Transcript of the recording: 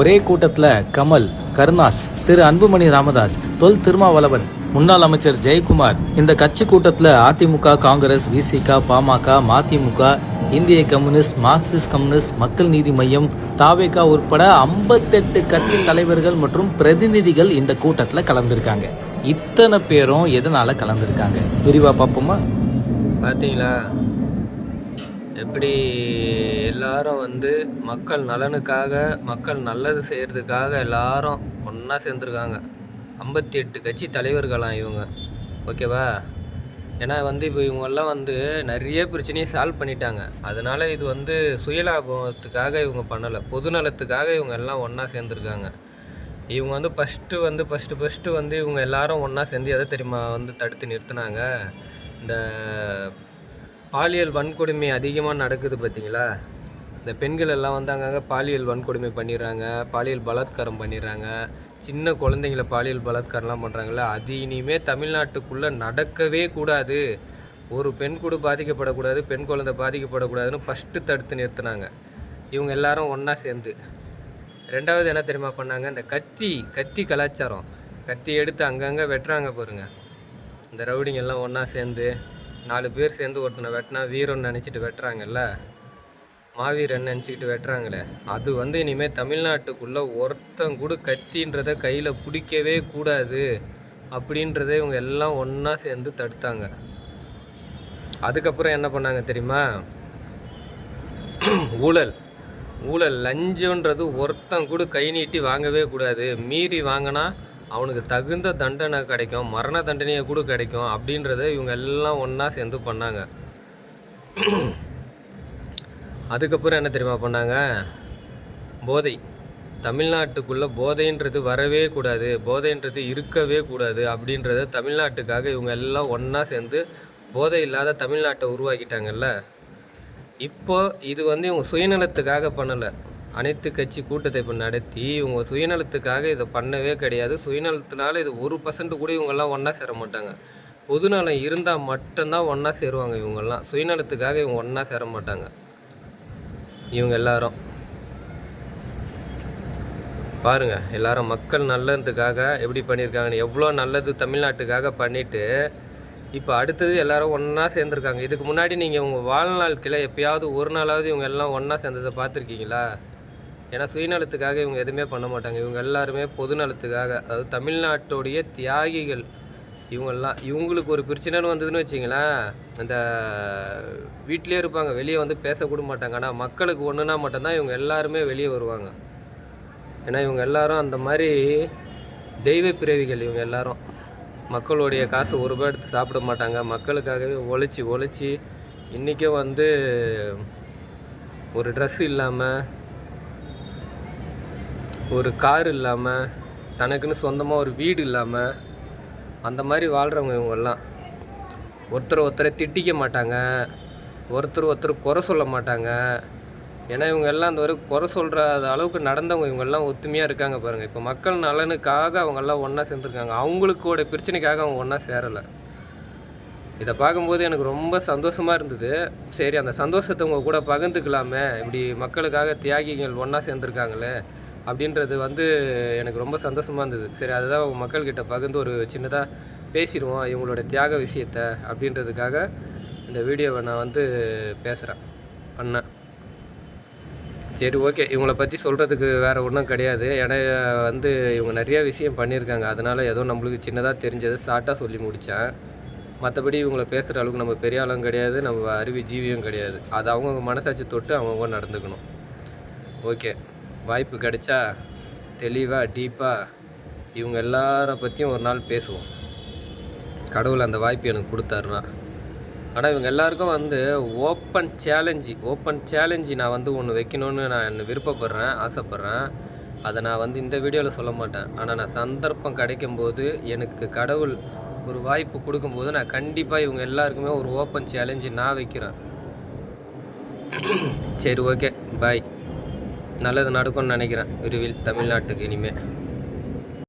ஒரே கூட்டத்தில் கமல் கருணாஸ் திரு அன்புமணி ராமதாஸ் தொல் திருமாவளவன் முன்னாள் அமைச்சர் ஜெயக்குமார் இந்த கட்சி கூட்டத்தில் அதிமுக காங்கிரஸ் விசிக பாமக மதிமுக இந்திய கம்யூனிஸ்ட் மார்க்சிஸ்ட் கம்யூனிஸ்ட் மக்கள் நீதி மையம் தாவேகா உட்பட ஐம்பத்தெட்டு கட்சி தலைவர்கள் மற்றும் பிரதிநிதிகள் இந்த கூட்டத்தில் கலந்துருக்காங்க. இத்தனை பேரும் எதனால் கலந்துருக்காங்க? விரிவாக பார்ப்போமா? பார்த்தீங்களா எப்படி எல்லாரும் வந்து மக்கள் நலனுக்காக மக்கள் நல்லது செய்கிறதுக்காக எல்லாரும் ஒன்றா சேர்ந்துருக்காங்க. ஐம்பத்தி எட்டு கட்சி தலைவர்களாம் இவங்க. ஓகேவா? ஏன்னா வந்து இப்போ இவங்கெல்லாம் வந்து நிறைய பிரச்சனையை சால்வ் பண்ணிட்டாங்க. அதனால் இது வந்து சுயலாபத்துக்காக இவங்க பண்ணலை. பொதுநலத்துக்காக இவங்க எல்லாம் ஒன்றா சேர்ந்துருக்காங்க. இவங்க வந்து ஃபஸ்ட்டு வந்து ஃபஸ்ட்டு ஃபஸ்ட்டு வந்து இவங்க எல்லாரும் ஒன்றா சேர்ந்து எதை தெரியுமா வந்து தடுத்து நிறுத்துனாங்க? இந்த பாலியல் வன்கொடுமை அதிகமாக நடக்குது பார்த்தீங்களா இந்த பெண்கள் எல்லாம் வந்து அங்கங்கே பாலியல் வன்கொடுமை பண்ணிடுறாங்க பாலியல் பலாத்காரம் பண்ணிடுறாங்க. சின்ன குழந்தைங்கள பாலியல் பலாத்காரம்லாம் பண்ணுறாங்களா அது இனிமேல் தமிழ்நாட்டுக்குள்ளே நடக்கவே கூடாது. ஒரு பெண் கூட பாதிக்கப்படக்கூடாது பெண் குழந்தை பாதிக்கப்படக்கூடாதுன்னு ஃபஸ்ட்டு தடுத்து நிறுத்தினாங்க. இவங்க எல்லாரும் ஒன்றா சேர்ந்து. ரெண்டாவது என்ன தெரியுமா பண்ணாங்க? இந்த கத்தி கத்தி கலாச்சாரம். கத்தி எடுத்து அங்கங்கே வெட்டுறாங்க பாருங்கள் இந்த ரவுடிங்கெல்லாம் ஒன்றா சேர்ந்து நாலு பேர் சேர்ந்து ஒருத்தனை வெட்டினா வீரன் நினச்சிட்டு வெட்டுறாங்கல்ல? மாவீரன் நினச்சிக்கிட்டு வெட்டுறாங்களே. அது வந்து இனிமேல் தமிழ்நாட்டுக்குள்ளே ஒருத்தன் கூட கத்தின்றதை கையில் பிடிக்கவே கூடாது அப்படின்றத இவங்க எல்லாம் ஒன்றா சேர்ந்து தடுத்தாங்க. அதுக்கப்புறம் என்ன பண்ணாங்க தெரியுமா? ஊழல். ஊழல் லஞ்சன்றது ஒருத்தன் கூட கை நீட்டி வாங்கவே கூடாது. மீறி வாங்கினா அவனுக்கு தகுந்த தண்டனை கிடைக்கும் மரண தண்டனையை கூட கிடைக்கும் அப்படின்றத இவங்க எல்லாம் ஒன்றா சேர்ந்து பண்ணாங்க. அதுக்கப்புறம் என்ன தெரியுமா பண்ணாங்க? போதை. தமிழ்நாட்டுக்குள்ளே போதைன்றது வரவே கூடாது போதைன்றது இருக்கவே கூடாது அப்படின்றத தமிழ்நாட்டுக்காக இவங்க எல்லாம் ஒன்றா சேர்ந்து போதை இல்லாத தமிழ்நாட்டை உருவாக்கிட்டாங்கல்ல? இப்போ இது வந்து இவங்க சுயநலத்துக்காக பண்ணலை. அனைத்து கட்சி கூட்டத்தை இப்போ நடத்தி இவங்க சுயநலத்துக்காக இதை பண்ணவே கிடையாது. சுயநலத்தினால இது ஒரு பர்சன்ட் கூட இவங்கெல்லாம் ஒன்றா சேர மாட்டாங்க. பொதுநலம் இருந்தால் மட்டும்தான் ஒன்றா சேருவாங்க இவங்கெல்லாம். சுயநலத்துக்காக இவங்க ஒன்றா சேர மாட்டாங்க. இவங்க எல்லாரும். பாருங்கள் எல்லாரும் மக்கள் நல்லதுக்காக எப்படி பண்ணியிருக்காங்கன்னு எவ்வளோ நல்லது தமிழ்நாட்டுக்காக பண்ணிவிட்டு இப்போ அடுத்தது எல்லாரும் ஒன்றா சேர்ந்துருக்காங்க. இதுக்கு முன்னாடி நீங்கள் உங்கள் வாழ்நாட்களை எப்பயாவது ஒரு நாளாவது இவங்க எல்லாம் ஒன்றா சேர்ந்ததை பார்த்துருக்கீங்களா? ஏன்னா சுயநலத்துக்காக இவங்க எதுவுமே பண்ண மாட்டாங்க. இவங்க எல்லாருமே பொதுநலத்துக்காக அதாவது தமிழ்நாட்டுடைய தியாகிகள் இவங்கெல்லாம் இவங்களுக்கு ஒரு பிரச்சனைன்னு வந்ததுன்னு வச்சிங்களேன் அந்த வீட்டிலே இருப்பாங்க. வெளியே வந்து பேசக்கூட மாட்டாங்க. ஆனால் மக்களுக்கு ஒன்றுனா மட்டும்தான் இவங்க எல்லாருமே வெளியே வருவாங்க. ஏன்னா இவங்க எல்லாரும் அந்த மாதிரி தெய்வ பிறவிகள் இவங்க எல்லாரும். மக்களுடைய காசு ஒரு ரூபாய் எடுத்து சாப்பிட மாட்டாங்க. மக்களுக்காகவே ஒழிச்சு ஒழிச்சு இன்றைக்கும் வந்து ஒரு ட்ரெஸ் இல்லாமல் ஒரு கார் இல்லாமல் தனக்குன்னு சொந்தமாக ஒரு வீடு இல்லாமல் அந்த மாதிரி வாழ்கிறவங்க இவங்கெல்லாம். ஒருத்தர் ஒருத்தரை திட்டிக்க மாட்டாங்க. ஒருத்தர் ஒருத்தர் குறை சொல்ல மாட்டாங்க. ஏன்னா இவங்க எல்லாம் அந்த ஒரு குறை சொல்கிற அளவுக்கு நடந்தவங்க இவங்கெல்லாம் ஒத்துமையாக இருக்காங்க பாருங்கள் இப்போ மக்கள் நலனுக்காக அவங்கெல்லாம் ஒன்றா சேர்ந்துருக்காங்க. அவங்களுக்கோட பிரச்சனைக்காக அவங்க ஒன்றா சேரலை. இதை பார்க்கும்போது எனக்கு ரொம்ப சந்தோஷமாக இருந்தது. சரி அந்த சந்தோஷத்தை உங்கள் கூட பகிர்ந்துக்கலாமே. இப்படி மக்களுக்காக தியாகிகள் ஒன்றா சேர்ந்துருக்காங்களே. அப்படின்றது வந்து எனக்கு ரொம்ப சந்தோஷமாக இருந்தது. சரி அதுதான் மக்கள்கிட்ட பகிர்ந்து ஒரு சின்னதாக பேசிடுவோம் இவங்களோட தியாக விஷயத்த அப்படின்றதுக்காக இந்த வீடியோவை நான் வந்து பேசுகிறேன் பண்ணேன் சரி ஓகே. இவங்கள பற்றி சொல்கிறதுக்கு வேறு ஒன்றும் கிடையாது. ஏன்னா வந்து இவங்க நிறைய விஷயம் பண்ணியிருக்காங்க. அதனால் ஏதோ நம்மளுக்கு சின்னதாக தெரிஞ்சது ஷார்ட்டாக சொல்லி முடித்தேன் மற்றபடி இவங்கள பேசுகிற அளவுக்கு நம்ம பெரிய ஆளும் கிடையாது நம்ம அறிவு ஜீவியும் கிடையாது. அது அவங்கவுங்க மனசாட்சி தொட்டு அவங்கவுங்க நடந்துக்கணும். ஓகே. வாய்ப்பு கிடைச்சா தெளிவாக டீப்பாக இவங்க எல்லார பற்றியும் ஒரு நாள் பேசுவோம். கடவுள் அந்த வாய்ப்பு எனக்கு கொடுத்தாருனா ஆனால் இவங்க எல்லாருக்கும் வந்து ஓப்பன் சேலஞ்சு ஓப்பன் சேலஞ்சு நான் வந்து ஒன்று வைக்கணும்னு நான் விருப்பப்படுறேன் ஆசைப்பட்றேன். அதை நான் வந்து இந்த வீடியோவில் சொல்ல மாட்டேன். ஆனால் நான் சந்தர்ப்பம் கிடைக்கும்போது எனக்கு கடவுள் ஒரு வாய்ப்பு கொடுக்கும்போது நான் கண்டிப்பாக இவங்க எல்லாருக்குமே ஒரு ஓப்பன் சேலஞ்சு நான் வைக்கிறேன். சரி ஓகே பாய் நல்லது நடக்கும்னு நினைக்கிறேன். விரைவில் தமிழ்நாட்டுக்கு இனிமேல்